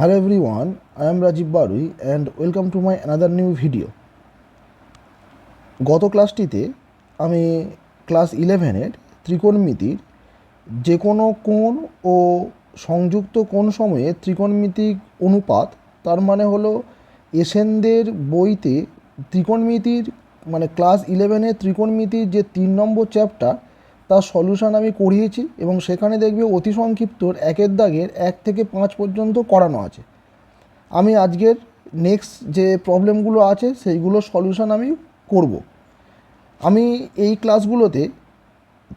Hello everyone, I am Rajiv Barui and welcome to my another new video. গত ক্লাসটিতে আমি class ইলেভেনের ত্রিকোণমিতির যে কোনো কোণ ও সংযুক্ত কোণ সময়ে ত্রিকোণমিতিক অনুপাত তার মানে হলো এসেনদের বইতে ত্রিকোণমিতির মানে ক্লাস ইলেভেনের ত্রিকোণমিতির যে তিন নম্বর চ্যাপ্টার তার সলিউশন আমি করিয়েছি এবং সেখানে দেখবে অতি সংক্ষিপ্তর একের দাগের এক থেকে পাঁচ পর্যন্ত করানো আছে। আমি আজকের নেক্সট যে প্রবলেমগুলো আছে সেইগুলো সলিউশন আমি করব। আমি এই ক্লাসগুলোতে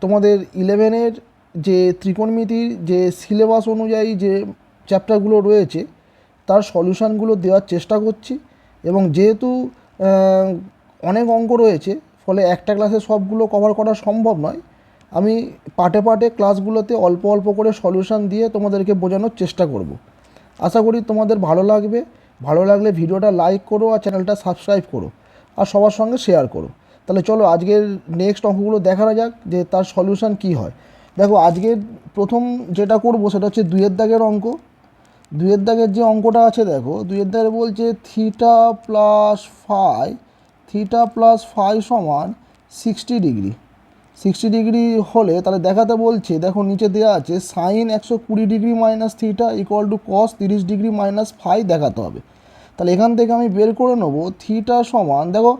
তোমাদের ইলেভেনের যে ত্রিকোণমিতির যে সিলেবাস অনুযায়ী যে চ্যাপ্টারগুলো রয়েছে, তার সলিউশানগুলো দেওয়ার চেষ্টা করছি এবং যেহেতু অনেক অঙ্ক রয়েছে, ফলে একটা ক্লাসে সবগুলো কভার করা সম্ভব নয় আমি পার্টে পার্টে ক্লাসগুলোতে অল্প অল্প করে সলিউশন দিয়ে তোমাদেরকে বোঝানোর চেষ্টা করব। আশা করি তোমাদের ভালো লাগবে। ভালো লাগলে ভিডিওটা লাইক করো আর চ্যানেলটা সাবস্ক্রাইব করো। আর সবার সঙ্গে শেয়ার করো। তাহলে চলো আজকের নেক্সট অঙ্কগুলো দেখা যাক যে তার সলিউশন কী হয়। দেখো, আজকের প্রথম যেটা করব সেটা হচ্ছে দুইয়ের দাগের অঙ্ক। দুইয়ের দাগের যে অঙ্কটা আছে দেখো, দুইয়ের দাগের বলছে theta plus phi theta plus phi সমান সিক্সটি ডিগ্রি সিক্সটি ডিগ্রি হলে তাহলে দেখাতে বলছে, দেখো নিচে দেওয়া আছে সাইন একশো কুড়ি degree minus theta equal to cos তিরিশ ডিগ্রি মাইনাস ফাই দেখাতে হবে। তাহলে এখান থেকে আমি বের করে নেব থিটা সমান, দেখো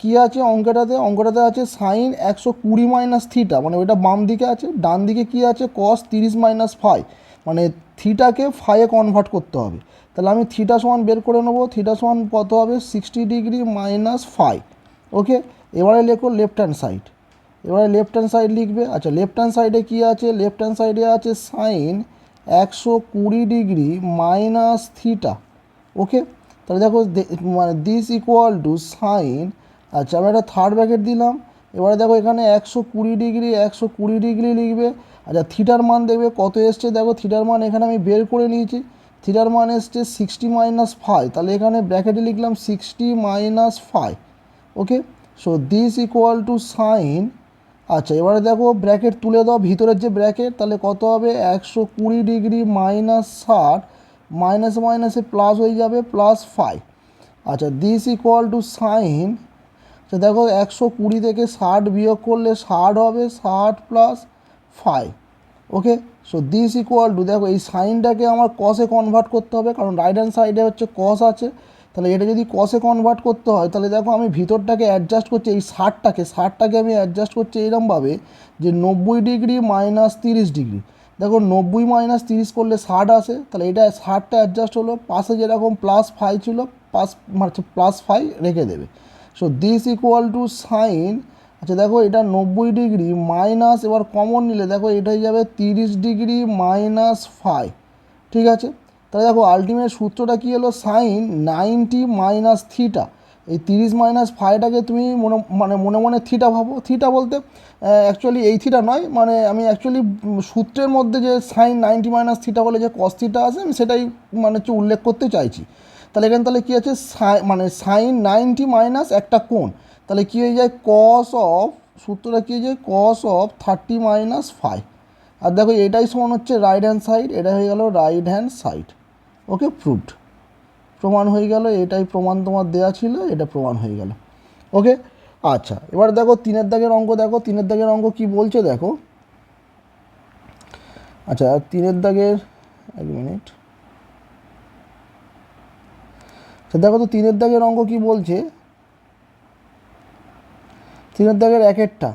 কি আছে অঙ্কটাতে? অঙ্কটাতে আছে সাইন একশো কুড়ি মাইনাস থিটা মানে ওইটা বাম দিকে আছে, ডান দিকে কি আছে? কস তিরিশ মাইনাস ফাই মানে থিটাকে ফাইয়ে কনভার্ট করতে হবে। তাহলে আমি থিটা সমান বের করে নেব থিটা সমান কত হবে? Sixty degree minus phi okay এবারে লেখো লেফট হ্যান্ড সাইড এবারে লেফট হ্যান্ড সাইড লিখবে। আচ্ছা লেফট হ্যান্ড সাইডে কী আছে? লেফট হ্যান্ড সাইডে আছে সাইন একশো কুড়ি ডিগ্রি মাইনাস থিটা ওকে তাহলে দেখো মানে দিস ইকুয়াল টু সাইন আচ্ছা আমি একটা থার্ড ব্র্যাকেট দিলাম। এবারে দেখো, এখানে একশো কুড়ি ডিগ্রি একশো কুড়ি ডিগ্রি লিখবে। আচ্ছা থিটার মান দেখবে, কত এসছে? দেখো থিটার মান এখানে আমি বের করে নিয়েছি। থিটার মান এসছে সিক্সটি মাইনাস ফাইভ তাহলে এখানে ব্র্যাকেটে লিখলাম sixty minus five okay so this equal to sine আচ্ছা এবারে দেখো ব্র্যাকেট তুলে দাও, ভিতরের যে ব্র্যাকেট তাহলে কত হবে? একশো কুড়ি ডিগ্রি মাইনাস ষাট মাইনাস মাইনাসে প্লাস হয়ে যাবে প্লাস ফাইভ আচ্ছা দিস ইকুয়াল টু সাইন আচ্ছা দেখো একশো কুড়ি থেকে ষাট বিয়োগ করলে ষাট হবে, ষাট plus five okay so this equal to দেখো এই সাইনটাকে আমার কসে কনভার্ট করতে হবে, কারণ রাইট হ্যান্ড সাইডে হচ্ছে কস আছে। তাহলে এটা যদি কসে কনভার্ট করতে হয়, তাহলে দেখো আমি ভিতরটাকে অ্যাডজাস্ট করছি, এই ষাটটাকে ষাটটাকে আমি অ্যাডজাস্ট করছি এইরকমভাবে যে নব্বই ডিগ্রি মাইনাস তিরিশ ডিগ্রি। দেখো নব্বই মাইনাস তিরিশ করলে ষাট আসে, তাহলে এটা ষাটটা অ্যাডজাস্ট হলো, পাশে যেরকম প্লাস ফাইভ ছিল পাস মানে প্লাস ফাইভ রেখে দেবে। So this equal to sine আচ্ছা দেখো এটা নব্বই ডিগ্রি মাইনাস এবার কমন নিলে দেখো এটা হয়ে যাবে তিরিশ ডিগ্রি মাইনাস ফাইভ ঠিক আছে? তাহলে দেখো আলটিমেট সূত্রটা কী হলো? সাইন নাইনটি মাইনাস থিটা এই তিরিশ মাইনাস ফাইভটাকে তুমি মনে মানে মনে মনে থিটা ভাবো। থিটা বলতে অ্যাকচুয়ালি এই থিটা নয় মানে আমি অ্যাকচুয়ালি সূত্রের মধ্যে যে সাইন নাইনটি মাইনাস থিটা বলে যে কস থিটা আছে, আমি সেটাই মানে হচ্ছে উল্লেখ করতে চাইছি। তাহলে এখানে তাহলে কী আছে? সাই মানে সাইন নাইনটি মাইনাস একটা কোণ। তাহলে কী হয়ে যায়? কস অফ সূত্রটা কী হয়ে যায়? Cos of thirty minus five আর দেখো এটাই সমান হচ্ছে রাইট হ্যান্ড সাইড এটা হয়ে গেল right hand side okay proved প্রমাণ হয়ে গেল, এটাই প্রমাণ তোমার দেওয়া ছিল, এটা প্রমাণ হয়ে গেল। ওকে? আচ্ছা এবার দেখো তিনের দাগের অঙ্ক, দেখো তিনের দাগের অঙ্ক কি বলছে, দেখো। আচ্ছা তিনের দাগের, এক মিনিট। আচ্ছা দেখো তো তিনের দাগের অঙ্ক কি বলছে? তিনের দাগের একেরটা।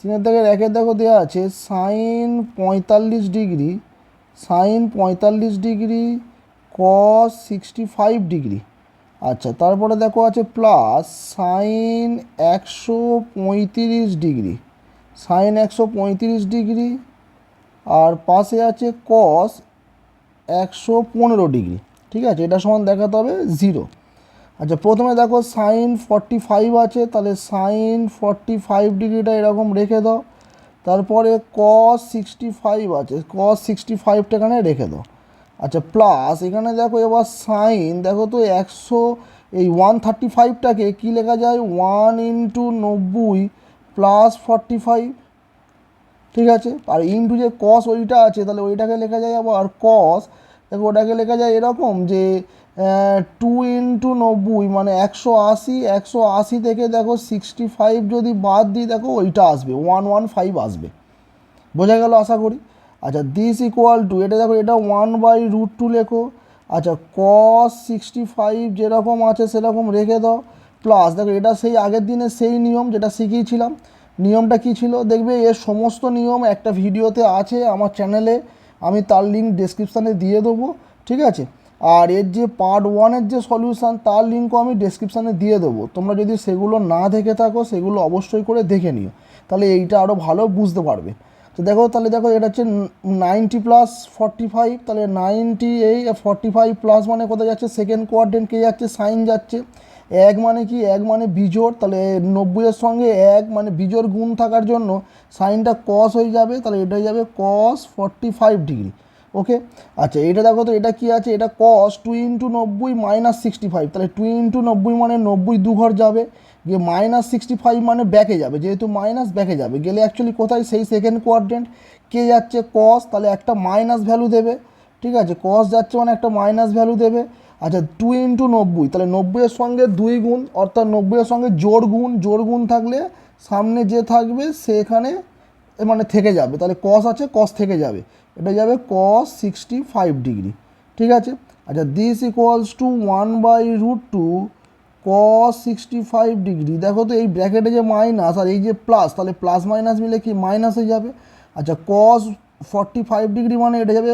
তিনের দাগের একের দেখো দেওয়া আছে, সাইন পঁয়তাল্লিশ ডিগ্রি, সাইন পঁয়তাল্লিশ degree cos sixty five degree আচ্ছা তারপরে দেখো আছে প্লাস সাইন একশো পঁয়ত্রিশ ডিগ্রি সাইন একশো পঁয়ত্রিশ ডিগ্রি আর পাশে আছে কস একশো পনেরো ডিগ্রি ঠিক আছে, এটা সমান দেখাতে হবে জিরো আচ্ছা প্রথমে দেখো সাইন ফর্টি ফাইভ আছে, তাহলে সাইন ফর্টি ফাইভ ডিগ্রিটা এরকম রেখে দাও। তারপরে কস সিক্সটি ফাইভ আছে কস সিক্সটি ফাইভটা এখানে রেখে দাও। আচ্ছা প্লাস এখানে দেখো এবার সাইন দেখো তো একশো, এই ওয়ান থার্টি ফাইভটাকে কী লেখা যায়? ওয়ান ইন্টু নব্বই প্লাস ফর্টি ফাইভ ঠিক আছে? আর ইন্টু যে কস ওইটা আছে, তাহলে ওইটাকে লেখা যায় আবার কস দেখো ওটাকে লেখা যায় এরকম যে টু ইন্টু নব্বই মানে একশো আশি একশো আশি থেকে দেখো সিক্সটি ফাইভ যদি বাদ দিই, দেখো ওইটা আসবে ওয়ান ওয়ান ফাইভ আসবে। বোঝা গেল আশা করি? আচ্ছা দিস ইকুয়াল টু এটা দেখো, এটা ওয়ান বাই রুট টু লেখো। আচ্ছা কস সিক্সটি ফাইভ যেরকম আছে সেরকম রেখে দাও। প্লাস দেখো, এটা সেই আগের দিনের সেই নিয়ম যেটা শিখিয়েছিলাম। নিয়মটা কী ছিল? দেখবে এর সমস্ত নিয়ম একটা ভিডিওতে আছে আমার চ্যানেলে আমি তার লিঙ্ক ডেসক্রিপশানে দিয়ে দেবো, ঠিক আছে? আর এর যে পার্ট ওয়ানের যে সলিউশান তার লিঙ্কও আমি ডেসক্রিপশানে দিয়ে দেবো। তোমরা যদি সেগুলো না দেখে থাকো, সেগুলো অবশ্যই করে দেখে নিও। তাহলে এইটা আরও ভালো বুঝতে পারবে। তো দেখো, তাহলে দেখো, এটা হচ্ছে নাইনটি প্লাস ফর্টি ফাইভ তাহলে নাইনটি এই ফর্টি ফাইভ প্লাস মানে কোথায় যাচ্ছে? সেকেন্ড কোয়ার্ডেন্ট কে যাচ্ছে? সাইন যাচ্ছে। এক মানে কি? এক মানে বিজোড়, তাহলে নব্বইয়ের সঙ্গে এক মানে বিজোড় গুণ থাকার জন্য সাইনটা কস হয়ে যাবে, তাহলে এটা যাবে cos forty five degree okay আচ্ছা এটা দেখো তো, এটা কি আছে? এটা কস টু ইন্টু নব্বই মাইনাস সিক্সটি ফাইভ তাহলে টু ইন্টু নব্বই মানে নব্বই দু ঘর যাবে। গিয়ে মাইনাস সিক্সটি ফাইভ মানে ব্যাকে যাবে, যেহেতু মাইনাস ব্যাকে যাবে। গেলে অ্যাকচুয়ালি কোথায়? সেই সেকেন্ড কোয়াড্রেন্ট কে যাচ্ছে? কস তাহলে একটা মাইনাস ভ্যালু দেবে। ঠিক আছে? কস যাচ্ছে মানে একটা মাইনাস ভ্যালু দেবে। আচ্ছা টু ইন্টু নব্বই, তাহলে নব্বইয়ের সঙ্গে দুই গুণ, অর্থাৎ নব্বইয়ের সঙ্গে জোর গুণ জোর গুণ থাকলে সামনে যে থাকবে সেখানে মানে থেকে যাবে। তাহলে কস আছে কস থেকে যাবে। এটা যাবে কস সিক্সটি ফাইভ ডিগ্রি ঠিক আছে? আচ্ছা this equals to one by root two cos sixty five degree দেখো তো এই ব্র্যাকেটে যে মাইনাস আর এই যে প্লাস তাহলে প্লাস মাইনাস মিলে কি? মাইনাস যাবে। আচ্ছা কস ফর্টি ফাইভ ডিগ্রি মানে এটা যাবে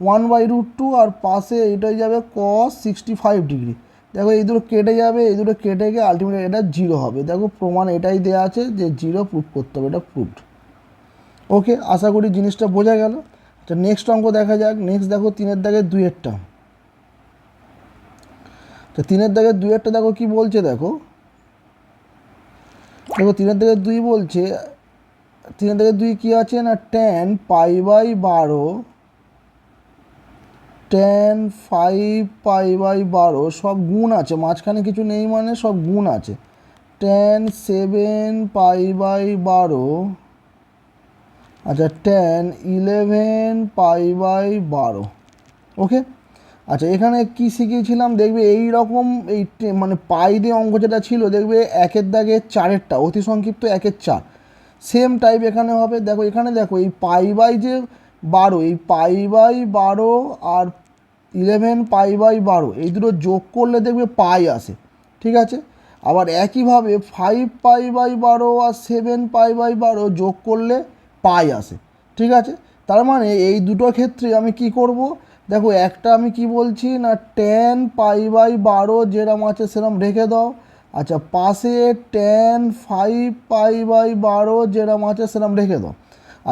ওয়ান বাই রুট টু আর পাশে এটাই যাবে কস সিক্সটি ফাইভ ডিগ্রি দেখো, এই দুটো কেটে যাবে, এই দুটো কেটে গিয়ে আলটিমেট এটা জিরো হবে। দেখো, প্রমাণ এটাই দেওয়া আছে যে জিরো প্রুফ করতে হবে, এটা প্রুফড ওকে আশা করি জিনিসটা বোঝা গেল। আচ্ছা নেক্সট অঙ্ক দেখা যাক। নেক্সট দেখো, তিনের দাগের দুইয়েরটা। তো তিনের দাগের একটা দেখো কি বলছে দেখো। দেখো তিনের দাগের দুই বলছে, তিনের দাগের দুই কী আছে না? টেন পাই বাই বারো টেন ফাইভ পাই বাই বারো, সব গুণ আছে, মাঝখানে কিছু নেই মানে সব গুণ আছে। টেন সেভেন পাই বাই বারো আচ্ছা টেন ইলেভেন পাই বাই বারো ওকে আচ্ছা এখানে কি শিখিয়েছিলাম? দেখবে এই রকম এই মানে পাই দিয়ে অঙ্ক যেটা ছিল, দেখবে একের দাগে চারেরটা, অতি সংক্ষিপ্ত একের চার। সেম টাইপ এখানে হবে, দেখো, এখানে দেখো, এই পাই বাই যে বারো, এই পাই বাই বারো আর ইলেভেন পাই বাই বারো, এই দুটো যোগ করলে দেখবে পাই আসে, ঠিক আছে? আবার একইভাবে ফাইভ পাই বাই বারো আর সেভেন পাই বাই বারো যোগ করলে পাই আসে, ঠিক আছে? তার মানে এই দুটো ক্ষেত্রে আমি কি করব? দেখো, একটা আমি কি বলছি না টেন পাই বাই বারো যেরম আছে সেরম রেখে দাও। আচ্ছা পাশে টেন ফাইভ পাই বাই বারো যেরম আছে সেরম রেখে দাও।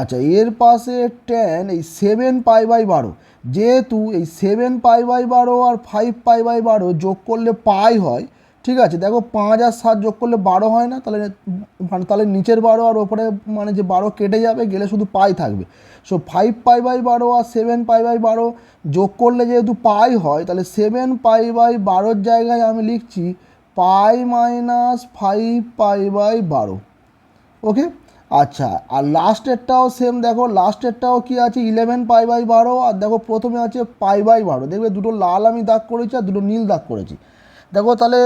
আচ্ছা এর পাশে টেন এই সেভেন পাই বাই বারো। যেহেতু এই সেভেন পাই বাই বারো আর ফাইভ পাই বাই বারো যোগ করলে পাই হয় ঠিক আছে, দেখো পাঁচ আর সাত যোগ করলে বারো হয় না, তাহলে মানে তাহলে নিচের বারো আর ওপরে মানে যে বারো কেটে যাবে, গেলে শুধু পাই থাকবে। সো ফাইভ পাই বাই বারো আর সেভেন পাই বাই বারো যোগ করলে যেহেতু পাই হয়, তাহলে সেভেন পাই বাই বারোর জায়গায় আমি লিখছি pi minus five pi by বারো। ওকে আচ্ছা আর লাস্টেরটাও সেম দেখো লাস্টেরটাও কি আছে? ইলেভেন পাই বাই বারো, আর দেখো প্রথমে আছে পাই বাই বারো। দেখবে দুটো লাল আমি দাগ করেছি আর দুটো নীল দাগ করেছি। দেখো তাহলে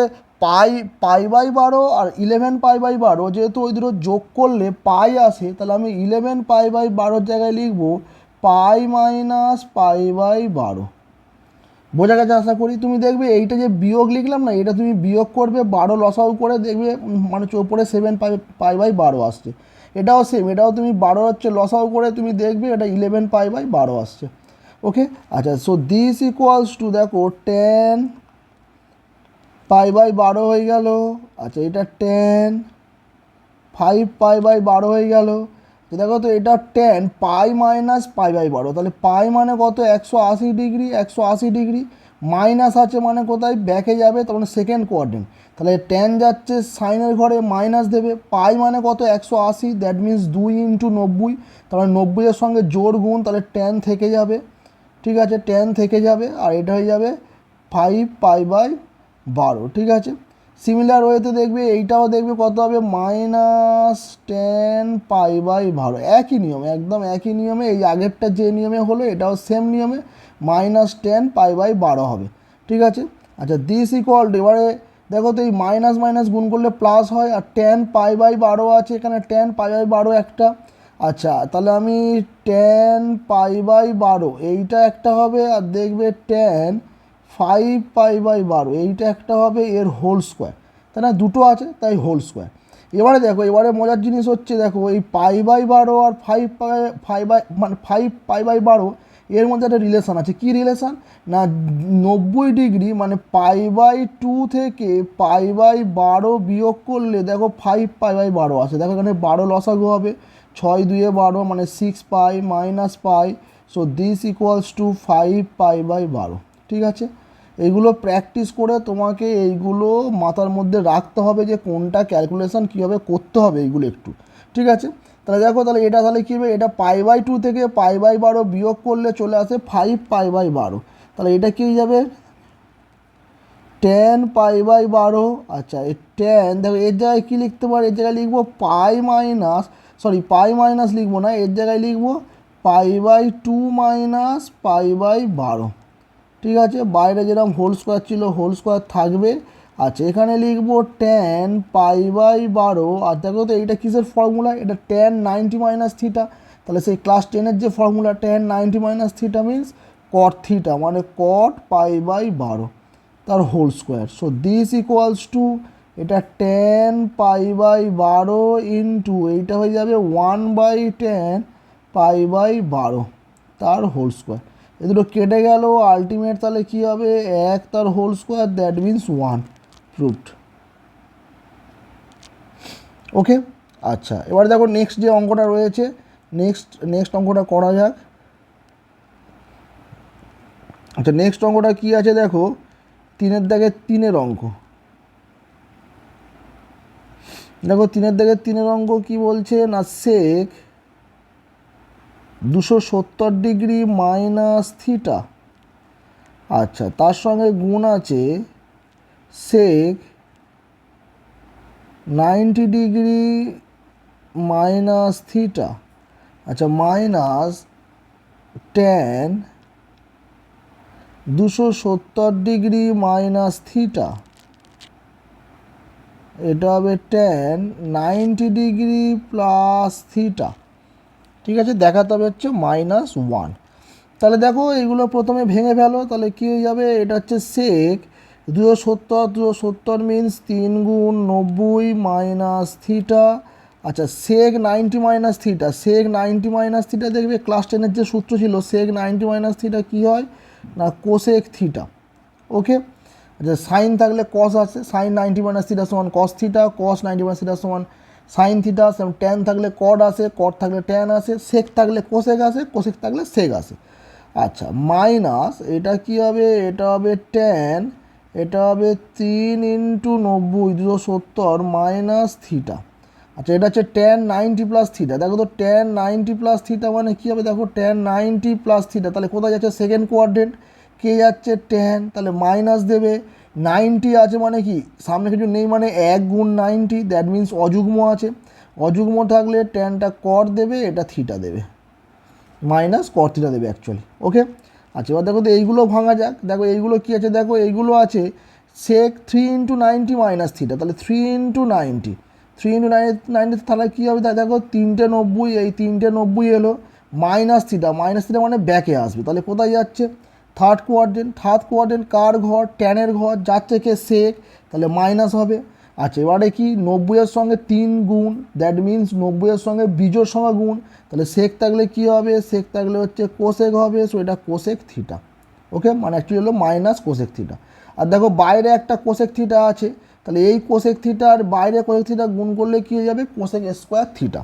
পাই পাই বাই বারো আর ইলেভেন পাই বাই বারো যেহেতু ওই দুটো যোগ করলে পাই আসে, তাহলে আমি ইলেভেন পাই বাই বারোর জায়গায় লিখব পাই মাইনাস পাই বাই বারো। বোঝা গেছে আশা করি? তুমি দেখবে এইটা যে বিয়োগ লিখলাম না, এটা তুমি বিয়োগ করবে, বারো লসাউ করে দেখবে মানে ওপরে সেভেন পাই পাই বাই বারো আসছে। এটাও সেম এটাও তুমি বারো হচ্ছে লসাউ করে তুমি দেখবে এটা ইলেভেন পাই বাই বারো আসছে। ওকে আচ্ছা সো দিস ইকুয়ালস টু দেখো টেন পাই বাই বারো হয়ে গেল। আচ্ছা এটা টেন ফাইভ পাই বাই বারো হয়ে গেল। দেখো তো, এটা tan pi minus pi by বারো। তাহলে পাই মানে কত? একশো আশি ডিগ্রি, একশো আশি ডিগ্রি। মাইনাস আছে মানে কোথায়? ব্যাকে যাবে, তার মানে সেকেন্ড কোয়ার্ডেন্ট তাহলে টেন যাচ্ছে সাইনের ঘরে মাইনাস দেবে। পাই মানে কত? একশো আশি দ্যাট মিন্স দুই ইন্টু নব্বই। তাহলে নব্বইয়ের সঙ্গে জোর গুণ, তাহলে টেন থেকে যাবে। ঠিক আছে টেন থেকে যাবে, আর এটা হয়ে যাবে ফাইভ পাই বাই বারো, ঠিক আছে? সিমিলার ওয়েতে দেখবে, এইটাও দেখবে কত হবে? মাইনাস টেন পাই বাই বারো। একই নিয়মে, একদম একই নিয়মে, এই আগেরটা যে নিয়মে হলো, এটাও সেম নিয়মে মাইনাস টেন পাই বাই বারো হবে। ঠিক আছে? আচ্ছা দিস ইকুয়াল টু এবারে দেখো তো এই মাইনাস মাইনাস গুণ করলে প্লাস হয়, আর টেন পাই বাই বারো আছে এখানে টেন পাই বাই বারো একটা। আচ্ছা তাহলে আমি টেন পাই বাই বারো, এইটা একটা হবে, আর দেখবে টেন ফাইভ পাই বাই বারো, এইটা একটা হবে এর হোল স্কোয়ার তাই না, দুটো আছে, তাই হোল স্কোয়ার এবারে দেখো, এবারে মজার জিনিস হচ্ছে, দেখো, এই পাই বাই বারো আর ফাইভ পাই ফাইভ বাই মানে ফাইভ পাই বাই বারো, এর মধ্যে একটা রিলেশান আছে। কি রিলেশান না, নব্বই ডিগ্রি মানে পাই বাই টু থেকে পাই বাই বারো বিয়োগ করলে, দেখো ফাইভ পাই বাই বারো আছে দেখো, এখানে বারো লসাগু হবে। ছয় দুয়ে বারো মানে six pi minus pi so this equals to five pi by বারো। ঠিক আছে? এইগুলো প্র্যাকটিস করে তোমাকে এইগুলো মাথার মধ্যে রাখতে হবে যে কোনটা ক্যালকুলেশন কীভাবে করতে হবে এইগুলো একটু। ঠিক আছে? তাহলে দেখো, তাহলে এটা তাহলে কী হবে? এটা পাই বাই টু থেকে পাই বাই বারো বিয়োগ করলে চলে আসে ফাইভ পাই বাই বারো। তাহলে এটা কী যাবে? টেন পাই বাই বারো আচ্ছা এই টেন দেখো, এর জায়গায় কী লিখতে পারি? এর জায়গায় লিখব pi minus sorry pi minus লিখব না, এর জায়গায় লিখব pi by two minus pi by বারো। ঠিক আছে, বাইরে যেরকম হোল স্কোয়ার ছিল হোল স্কোয়ার থাকবে। আচ্ছা এখানে লিখব টেন পাই বাই বারো। আর দেখো তো, এইটা কিসের ফর্মুলা এটা টেন নাইনটি মাইনাস থিটা তাহলে সেই ক্লাস টেনের যে formula tan ninety minus theta means cot theta মানে কট পাই বাই বারো। তার whole square so this equals to এটা টেন পাই বাই বারো ইন্টু এইটা হয়ে যাবে one by tan pi by বারো। তার হোল স্কোয়ার এ দুটো কেটে গেল আলটিমেট তাহলে কী হবে? এক তার whole square that means one proved okay আচ্ছা এবার দেখো নেক্সট যে অঙ্কটা রয়েছে নেক্সট নেক্সট অঙ্কটা করা যাক। আচ্ছা নেক্সট অঙ্কটা কী আছে দেখো? তিনের দাগে তিনের অঙ্ক। দেখো তিনের দাগে তিনের অঙ্ক কি বলছে? না সেক দুশো সত্তর ডিগ্রি মাইনাস থিটা। আচ্ছা তার সঙ্গে গুণ আছে sec ninety degree minus theta. আচ্ছা মাইনাস টেন দুশো সত্তর ডিগ্রি মাইনাস থিটা। এটা হবে tan, ninety degree plus theta. ঠিক আছে, দেখাতে হবে হচ্ছে মাইনাস ওয়ান তাহলে দেখো এগুলো প্রথমে ভেঙে ফেলো, তাহলে কী হয়ে যাবে? এটা হচ্ছে সেক দুশো সত্তর দুশো সত্তর মিনস তিন গুণ নব্বই মাইনাস থিটা আচ্ছা sec ninety minus theta sec ninety minus theta দেখবে ক্লাস টেনের যে সূত্র ছিল সেক নাইনটি মাইনাস থিটা কী হয়? না কোসেক থিটা ওকে আচ্ছা সাইন থাকলে কস আছে সাইন নাইনটি মাইনাস থিটা সমান cos theta cos ninety minus theta সমান সাইন থিটা সেম ট্যান থাকলে কড আসে কড থাকলে ট্যান আসে সেক থাকলে কোসেক আসে কোসেক থাকলে সেক আসে আচ্ছা মাইনাস এটা কি হবে? এটা হবে ট্যান এটা হবে তিন ইন্টু নব্বই, দুশো সত্তর মাইনাস থিটা আচ্ছা এটা হচ্ছে টেন নাইনটি প্লাস থিটা দেখো তো টেন নাইনটি প্লাস থিটা মানে কী হবে? দেখো টেন নাইনটি প্লাস থিটা তাহলে কোথায় যাচ্ছে? সেকেন্ড কোয়ার্ডেন্ট কে যাচ্ছে? টেন তাহলে মাইনাস দেবে। নাইনটি আছে মানে কি? সামনে কিছু নেই মানে এক গুণ নাইনটি দ্যাট মিন্স অযুগ্ম আছে। অযুগ্ম থাকলে টেনটা কর দেবে, এটা থিটা দেবে। মাইনাস কর থিটা দেবে অ্যাকচুয়ালি ওকে আচ্ছা এবার দেখো তো এইগুলো ভাঙা যাক। দেখো, এইগুলো কী আছে? দেখো, এইগুলো আছে sec three into ninety minus theta তাহলে three into ninety three into nine ninety তাহলে কী হবে? তাই দেখো, তিনটে নব্বই, এই তিনটে নব্বই এলো মাইনাস থিটা মাইনাস থিটা মানে ব্যাকে আসবে। তাহলে কোথায় যাচ্ছে? থার্ড কোয়ার্ডেন্ট থার্ড কোয়ার্ডেন্ট কার ঘর ট্যানের ঘর যাচ্ছে কে সেক তাহলে মাইনাস হবে। আচ্ছা এবারে কি নব্বইয়ের সঙ্গে তিন গুণ দ্যাট মিন্স নব্বইয়ের সঙ্গে বিজোর সঙ্গে গুণ, তাহলে সেক থাকলে কী হবে? সেক থাকলে হচ্ছে কোসেক হবে সো এটা কোসেক থিটা ওকে মানে অ্যাকচুয়ালি হলো মাইনাস কোসেক থিটা আর দেখো বাইরে একটা কোসেক থিটা আছে, তাহলে এই কোসেক থিটা আর বাইরে কোশেক থিটা গুণ করলে কী হয়ে যাবে? কোসেক স্কোয়ার থিটা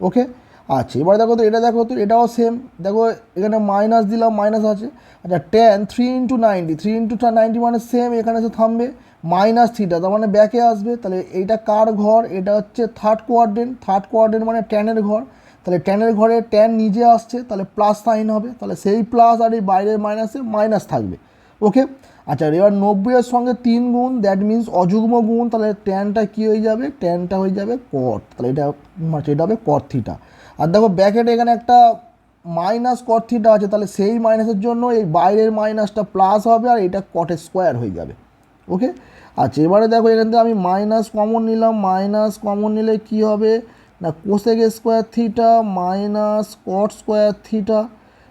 ওকে আচ্ছা এবার দেখো তো, এটা দেখো তো, এটাও সেম দেখো, এখানে মাইনাস দিলাম মাইনাস আছে। আচ্ছা tan three into ninety three into ninety মানে সেম এখানে এসে থামবে। মাইনাস থ্রিটা তার মানে ব্যাকে আসবে। তাহলে এইটা কার ঘর? এটা হচ্ছে থার্ড কোয়ার্ডেন্ট থার্ড কোয়ার্ডেন্ট মানে ট্যানের ঘর। তাহলে ট্যানের ঘরে ট্যান নিজে আসছে, তাহলে প্লাস সাইন হবে। তাহলে সেই প্লাস আর এই বাইরের মাইনাসে মাইনাস থাকবে। ওকে আচ্ছা এবার নব্বইয়ের সঙ্গে তিন গুণ দ্যাট মিন্স অযুগ্ম গুণ। তাহলে ট্যানটা কী হয়ে যাবে? ট্যানটা হয়ে যাবে কট তাহলে এটা আচ্ছা এটা হবে কট থিটা আর দেখো ব্যাকেটে এখানে একটা মাইনাস কট থিটা আছে, তাহলে সেই মাইনাসের জন্য এই বাইরের মাইনাসটা প্লাস হবে আর এটা কটের স্কোয়ার হয়ে যাবে ওকে আচ্ছা এবারে দেখো এখান থেকে আমি মাইনাস কমন নিলাম মাইনাস কমন নিলে কি হবে? না cosec square theta minus cot square theta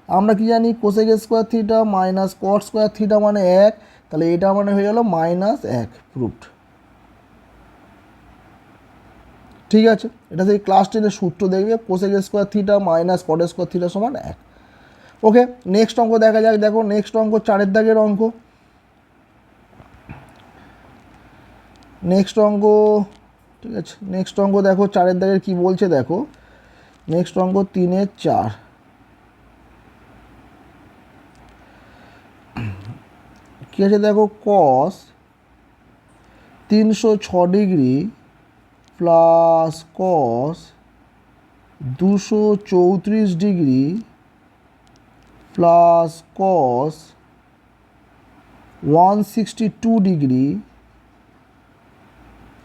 আমরা কি জানি? Cosec square theta minus cot square theta মানে এক, তাহলে এটা মানে হয়ে গেলো মাইনাস এক প্রুফড ঠিক আছে? এটা সেই ক্লাস টেনের সূত্র দেখবে cosec square theta minus cot square theta সমান এক। ওকে নেক্সট অঙ্ক দেখা যাক। দেখো নেক্সট অঙ্ক চারের দাগের অঙ্ক। নেক্সট অঙ্ক, ঠিক আছে? নেক্সট অঙ্ক দেখো, চারের দাগের কি বলছে দেখো? নেক্সট অঙ্ক তিনের চার। কী আছে দেখো? কস তিনশো ছ ডিগ্রি প্লাস কস দুশো চৌত্রিশ degree plus cos one sixty two degree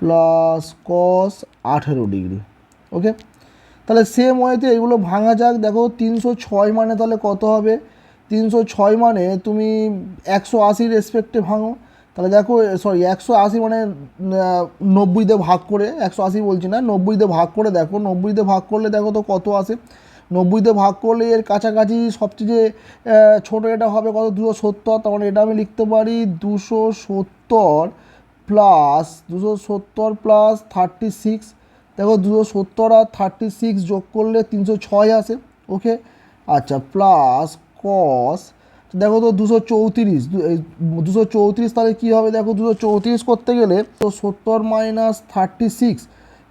plus cos আঠেরো ডিগ্রি ওকে তাহলে সেম ওয়েতে এগুলো ভাঙা যাক, দেখো তিনশো ছয় মানে তাহলে কত হবে? তিনশো ছয় মানে তুমি একশো আশির রেসপেক্টে ভাঙো। তাহলে দেখো সরি একশো আশি মানে নব্বই দিয়ে ভাগ করে, একশো আশি বলছি না নব্বই দিয়ে ভাগ করে দেখো নব্বই দিয়ে ভাগ করলে দেখো তো কত আসে? নব্বই দিয়ে ভাগ করলে এর কাছাকাছি সবচেয়ে ছোটো এটা হবে কত? দুশো সত্তর তখন এটা আমি লিখতে পারি দুশো সত্তর প্লাস দুশো সত্তর প্লাস থার্টি সিক্স দেখো দুশো সত্তর আর থার্টি সিক্স যোগ করলে তিনশো ছয় আসে ওকে আচ্ছা প্লাস কস দেখো তো দুশো চৌত্রিশ দুশো চৌত্রিশ তাহলে কী হবে? দেখো দুশো চৌত্রিশ করতে গেলে তো সত্তর মাইনাস থার্টি সিক্স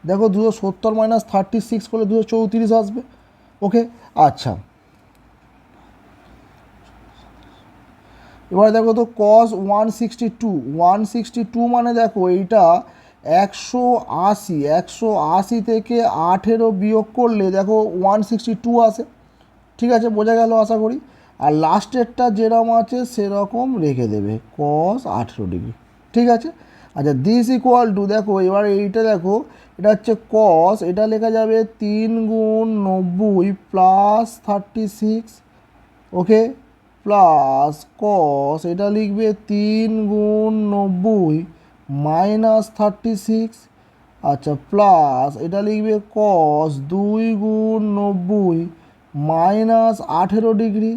দেখো দুশো সত্তর মাইনাস থার্টি সিক্স করলে দুশো চৌত্রিশ আসবে। ওকে আচ্ছা। এবারে দেখো তো cos one sixty two one sixty two মানে দেখো এইটা একশো আশি একশো আশি থেকে আঠেরো বিয়োগ করলে দেখো ওয়ান সিক্সটি টু আসে। ঠিক আছে? বোঝা গেল আশা করি? আর লাস্টেরটা যেরকম আছে, সেরকম রেখে দেবে। কস আঠেরো ডিগ্রি। ঠিক আছে? আচ্ছা দিস ইকুয়াল টু দেখো, এবার এইটা দেখো, এটা হচ্ছে কস এটা লেখা যাবে তিন গুণ নব্বই plus thirty six okay plus cos এটা লিখবে তিন গুণ নব্বই মাইনাস থার্টি সিক্স আচ্ছা প্লাস এটা লিখবে কস দুই গুণ নব্বই মাইনাস আঠেরো ডিগ্রি।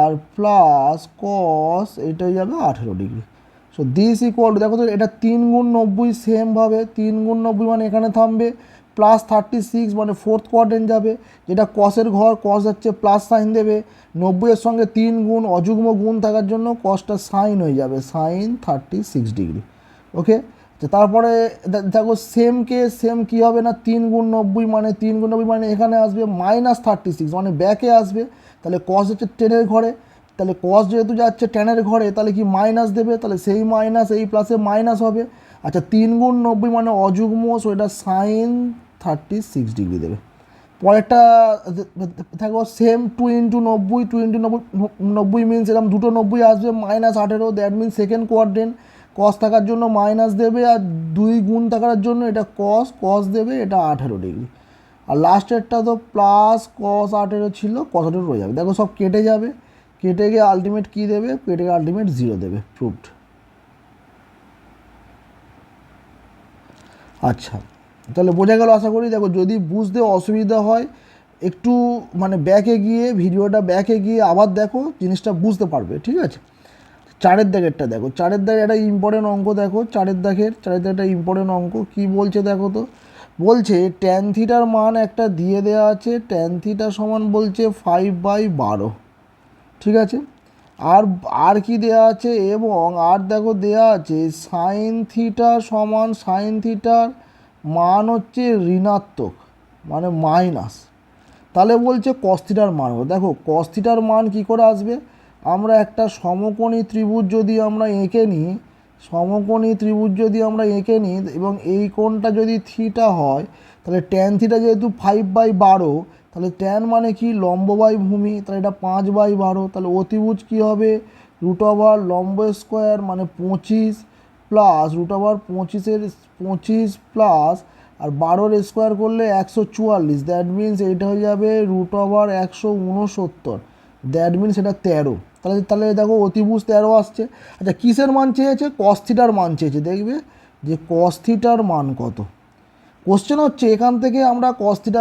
আর প্লাস কস এটা যাবে আঠেরো ডিগ্রি সো দিস ইকুয়াল দেখো তো, এটা তিন গুণ নব্বই সেমভাবে তিন গুণ নব্বই মানে এখানে থামবে প্লাস থার্টি সিক্স মানে ফোর্থ কোয়ার্ডেন্ট যাবে, যেটা কসের ঘর কস যাচ্ছে প্লাস সাইন দেবে নব্বইয়ের সঙ্গে তিন গুণ, অযুগ্ম গুণ থাকার জন্য কসটা সাইন হয়ে যাবে sine thirty six degree okay তারপরে দেখো সেমকে সেম কী হবে না? তিন গুণ নব্বই মানে তিন গুণ নব্বই মানে এখানে আসবে মাইনাস থার্টি সিক্স মানে ব্যাকে আসবে তাহলে কস হচ্ছে টেনের ঘরে, তাহলে কস যেহেতু যাচ্ছে টেনের ঘরে, তাহলে কি মাইনাস দেবে? তাহলে সেই মাইনাস এই প্লাসে মাইনাস হবে। আচ্ছা তিন গুণ নব্বই মানে অযুগ্ম সো এটা সাইন থার্টি সিক্স ডিগ্রি দেবে। পরেরটা থাকব সেম টু ইন্টু নব্বই টু ইন্টু নব্বই নব্বই মিনস এরকম দুটো নব্বই আসবে মাইনাস আঠেরো that means second quadrant cos থাকার জন্য মাইনাস দেবে আর দুই গুণ থাকার জন্য এটা কস কস দেবে, এটা আঠেরো ডিগ্রি আর লাস্টেরটা তো প্লাস কস আটেরও ছিল কস আঠেরো রয়ে যাবে। দেখো সব কেটে যাবে। কেটে গিয়ে আলটিমেট কী দেবে? কেটে গিয়ে আলটিমেট জিরো দেবে প্রুফড আচ্ছা তাহলে বোঝা গেল আশা করি, দেখো যদি বুঝতে অসুবিধা হয়, একটু মানে ব্যাকে গিয়ে, ভিডিওটা ব্যাকে গিয়ে আবার দেখো, জিনিসটা বুঝতে পারবে, ঠিক আছে? চারের দাগেরটা দেখো, চারের দাগে একটা ইম্পর্টেন্ট অঙ্ক দেখো, চারের দাগের, চারের দাগে একটা ইম্পর্টেন্ট অঙ্ক, কী বলছে দেখো তো? বলছে ট্যান থিটার মান একটা দিয়ে দেওয়া আছে ট্যান থিটা সমান বলছে ফাইভ বাই বারো। ঠিক আছে? আর আর কি দেয়া আছে? এবং আর দেখো দেয়া আছে সাইন থিটা সমান সাইন থিটার মান হচ্ছে ঋণাত্মক মানে মাইনাস তাহলে বলছে কস্থিটার মান। দেখো কস্থিটার মান কি করে আসবে? আমরা একটা সমকোণী ত্রিভুজ যদি আমরা এঁকে নিই সমকোণী ত্রিভুজ যদি আমরা এঁকে নিই এবং এই কোণটা যদি থিটা হয়, তাহলে ট্যান থিটা যেহেতু ফাইভ বাই বারো, তাহলে ট্যান মানে কি? লম্ব বাই ভূমি, তাহলে এটা পাঁচ বাই বারো, তাহলে অতিভুজ কী হবে? রুট ওভার লম্ব স্কোয়ার মানে পঁচিশ প্লাস রুট ওভার পঁচিশের পঁচিশ প্লাস আর বারোর স্কোয়ার করলে একশো চুয়াল্লিশ। দ্যাট মিনস এইটা হয়ে যাবে রুট ওভার একশো উনসত্তর। দ্যাট মিনস এটা তেরো। তাহলে তাহলে দেখো অতিভুজ তেরো আসছে। আচ্ছা কিসের মান চেয়েছে? কস্থিটার মান চেয়েছে, দেখবে? যে কস্থিটার মান কত? কোশ্চেন হচ্ছে, এখান থেকে আমরা কস্তিটা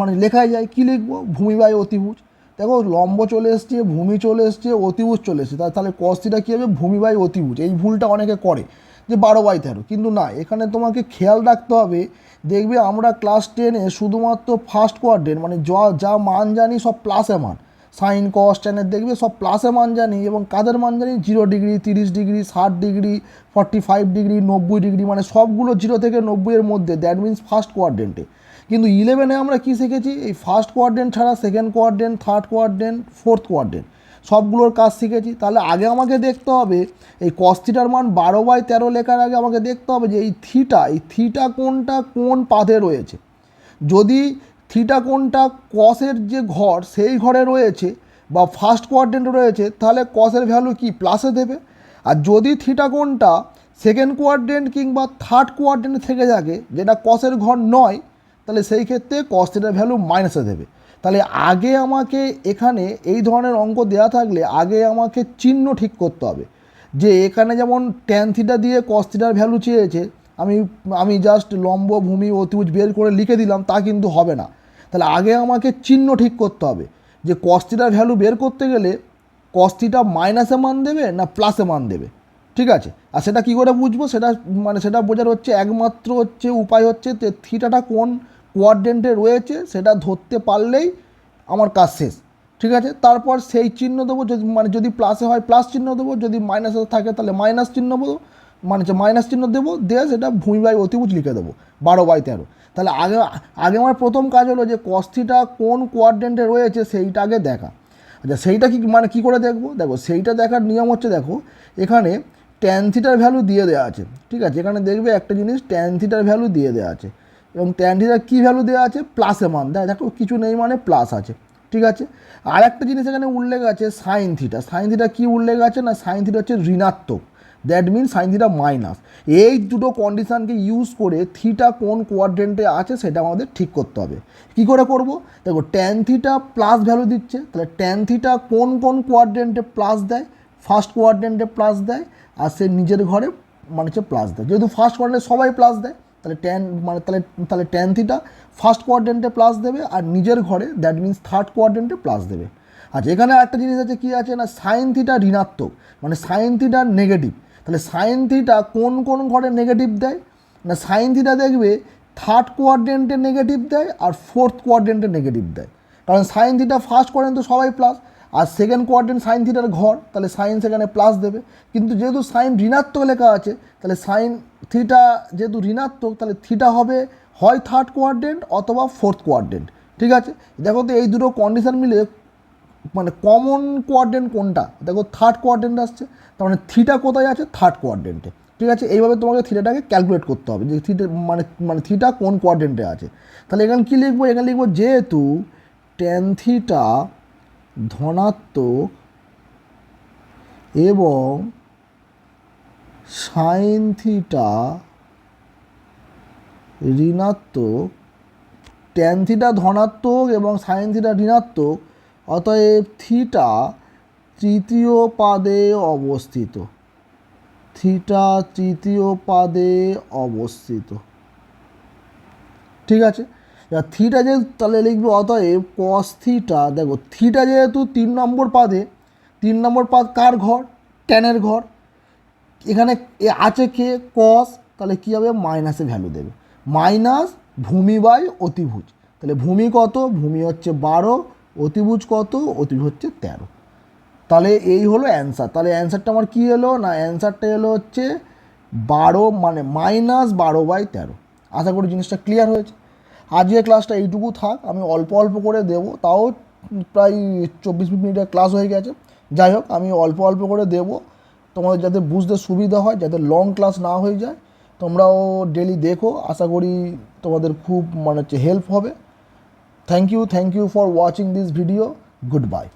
মানে লেখায় যায় কী লিখব? ভূমি বাই অতিভুজ। দেখো, লম্ব চলে এসছে, ভূমি চলে এসছে, অতিভুজ চলে এসছে। তাহলে কস্তিটা কী হবে? ভূমি বাই অতিভুজ। এই ভুলটা অনেকে করে, যে বারো বাই তেরো। কিন্তু না, এখানে তোমাকে খেয়াল রাখতে হবে, দেখবে আমরা ক্লাস টেনে শুধুমাত্র ফার্স্ট কোয়ার্ডেন্ট মানে যা যা মান জানি সব প্লাসে মান। সাইন কস টেনের দেখবে, সব প্লাসে মান জানি এবং কাদের মান জানি? জিরো ডিগ্রি তিরিশ ডিগ্রি ষাট ডিগ্রি ফর্টি ফাইভ ডিগ্রি নব্বই ডিগ্রি মানে সবগুলো জিরো থেকে নব্বইয়ের মধ্যে দ্যাট মিন্স ফার্স্ট কোয়ার্ডেন্টে কিন্তু ইলেভেনে আমরা কী শিখেছি? এই ফার্স্ট কোয়ার্ডেন্ট ছাড়া second quadrant third quadrant fourth quadrant সবগুলোর কাজ শিখেছি। তাহলে আগে আমাকে দেখতে হবে, এই কস্তিটার মান বারো বাই তেরো লেখার আগে আমাকে দেখতে হবে যে এই থিটা এই থিটা কোনটা কোন পাদে রয়েছে। যদি থিটা কোনটা? কসের যে ঘর, সেই ঘরে রয়েছে বা ফার্স্ট কোয়ার্ডেন্টে রয়েছে, তাহলে কসের ভ্যালু কি? প্লাসে দেবে। আর যদি থিটা কোনটা সেকেন্ড কোয়ার্ডেন্ট কিংবা থার্ড কোয়ার্ডেন্ট থেকে থাকে, যেটা কসের ঘর নয়, তাহলে সেই ক্ষেত্রে কস থিটার ভ্যালু মাইনাসে দেবে। তাহলে আগে আমাকে এখানে এই ধরনের অঙ্ক দেওয়া থাকলে আগে আমাকে চিহ্ন ঠিক করতে হবে। যে এখানে যেমন ট্যান থিটা দিয়ে কস থিটার ভ্যালু চেয়েছে, আমি আমি জাস্ট লম্ব ভূমি অতিভুজ বের করে লিখে দিলাম, তা কিন্তু হবে না। তাহলে আগে আমাকে চিহ্ন ঠিক করতে হবে যে কস্তিটার ভ্যালু বের করতে গেলে কস্তিটা মাইনাসে মান দেবে না প্লাসে মান দেবে, ঠিক আছে? আর সেটা কী করে বুঝব? সেটা মানে সেটা বোঝার হচ্ছে একমাত্র হচ্ছে উপায় হচ্ছে থিটাটা কোন কোয়ার্ডেন্টে রয়েছে সেটা ধরতে পারলেই আমার কাজ শেষ, ঠিক আছে? তারপর সেই চিহ্ন দেবো যদি মানে যদি প্লাসে হয় প্লাস চিহ্ন দেবো, যদি মাইনাসে থাকে তাহলে মাইনাস চিহ্ন দেবো মানে মাইনাস চিহ্ন দেবো, দিয়ে সেটা ভূমি বাই অতিভুজ লিখে দেবো, বারো বাই তেরো। তাহলে আগে আগে আমার প্রথম কাজ হলো যে কস্থিটা কোন কোয়ার্ডেন্টে রয়েছে সেইটা আগে দেখা। আচ্ছা সেইটা কি মানে কী করে দেখব? দেখো, সেইটা দেখার নিয়ম হচ্ছে দেখো, এখানে ট্যান থিটার ভ্যালু দিয়ে দেওয়া আছে, ঠিক আছে? এখানে দেখবে একটা জিনিস ট্যান থিটার ভ্যালু দিয়ে দেওয়া আছে। এবং ট্যান থিটার কী ভ্যালু দেওয়া আছে? প্লাসে মান। দেখ, দেখো, কিছু নেই মানে প্লাস আছে, ঠিক আছে? আর একটা জিনিস এখানে উল্লেখ আছে সাইন থিটা সাইন থিটা কী উল্লেখ আছে না? সাইন থিটা হচ্ছে ঋণাত্মক। That mean sine theta minus এই দুটো কন্ডিশানকে ইউজ করে থিটা কোন কোয়াড্রেন্টে আছে সেটা আমাদের ঠিক করতে হবে। কী করে করব? দেখো ট্যান থিটা প্লাস ভ্যালু দিচ্ছে, তাহলে ট্যান থিটা কোন কোন কোয়াড্রেন্টে প্লাস দেয়? ফার্স্ট কোয়াড্রেন্টে প্লাস দেয়, আর সে নিজের ঘরে মানে হচ্ছে প্লাস দেয়। যেহেতু ফার্স্ট কোয়াড্রেন্টে সবাই প্লাস দেয়, তাহলে ট্যান মানে তাহলে তাহলে ট্যান থিটা ফার্স্ট কোয়াড্রেন্টে প্লাস দেবে, আর নিজের ঘরে দ্যাট মিনস থার্ড কোয়াড্রেন্টে প্লাস দেবে। আচ্ছা এখানে একটা জিনিস আছে, কী আছে না? সাইন থিটা ঋণাত্মক মানে সাইন থিটা নেগেটিভ তাহলে সাইন থিটা কোন কোন ঘরে নেগেটিভ দেয়? না সাইন থিটা দেখবে থার্ড কোয়ার্ডেন্টে নেগেটিভ দেয় আর ফোর্থ কোয়ার্ডেন্টে নেগেটিভ দেয়। কারণ সাইন থিটা ফার্স্ট কোয়াড্রেন্ট তো সবাই প্লাস আর সেকেন্ড কোয়ার্ডেন্ট সাইন থিটার ঘর, তাহলে সাইন সেখানে প্লাস দেবে। কিন্তু যেহেতু সাইন ঋণাত্মক লেখা আছে, তাহলে সাইন থিটা যেহেতু ঋণাত্মক, তাহলে থিটা হবে হয় থার্ড কোয়ার্ডেন্ট অথবা ফোর্থ কোয়ার্ডেন্ট ঠিক আছে? দেখো তো এই দুটো কন্ডিশন মিলে মানে কমন কোয়াড্রেন্ট কোনটা? দেখো থার্ড কোয়াড্রেন্ট আসছে, তার মানে থিটা কোথায় আছে? থার্ড কোয়াড্রেন্টে ঠিক আছে? এইভাবে তোমাকে থিটাটাকে ক্যালকুলেট করতে হবে যে থিটা মানে মানে থিটা কোন কোয়াড্রেন্টে আছে। তাহলে এখানে কী লিখব? এখানে লিখব যেহেতু টেন থিটা ধনাত্মক এবং সাইন থিটা ঋণাত্মক ট্যান থিটা ধনাত্মক এবং সাইন থিটা ঋণাত্মক অতএব থিটা তৃতীয় পাদে অবস্থিত। থিটা তৃতীয় পাদে অবস্থিত। ঠিক আছে? এবার থিটা যে তাহলে লিখবে অতএব কস থিটা, দেখো থিটা যেহেতু তিন নম্বর পাদে, তিন নম্বর পাদ কার ঘর? ট্যানের ঘর। এখানে আছে কে? কস তাহলে কী হবে? মাইনাসে ভ্যালু দেবে। মাইনাস ভূমি বাই অতিভুজ। তাহলে ভূমি কত? ভূমি হচ্ছে বারো অতিভুজ কত? অতিভুজ হচ্ছে তেরো। তাহলে এই হলো অ্যান্সার তাহলে অ্যান্সারটা আমার কী এলো? না অ্যান্সারটা এলো হচ্ছে বারো মানে মাইনাস বারো বাই তেরো। আশা করি জিনিসটা ক্লিয়ার হয়েছে। আজকের ক্লাসটা এইটুকু থাক। আমি অল্প অল্প করে দেব। তাও প্রায় চব্বিশ মিনিটের ক্লাস হয়ে গেছে। যাই হোক, আমি অল্প অল্প করে দেব। তোমাদের যাতে বুঝতে সুবিধা হয়, যাতে লং ক্লাস না হয়ে যায়, তোমরাও ডেলি দেখো। আশা করি তোমাদের খুব মানে হচ্ছে হেল্প হবে। Thank you, thank you for watching this video. Goodbye.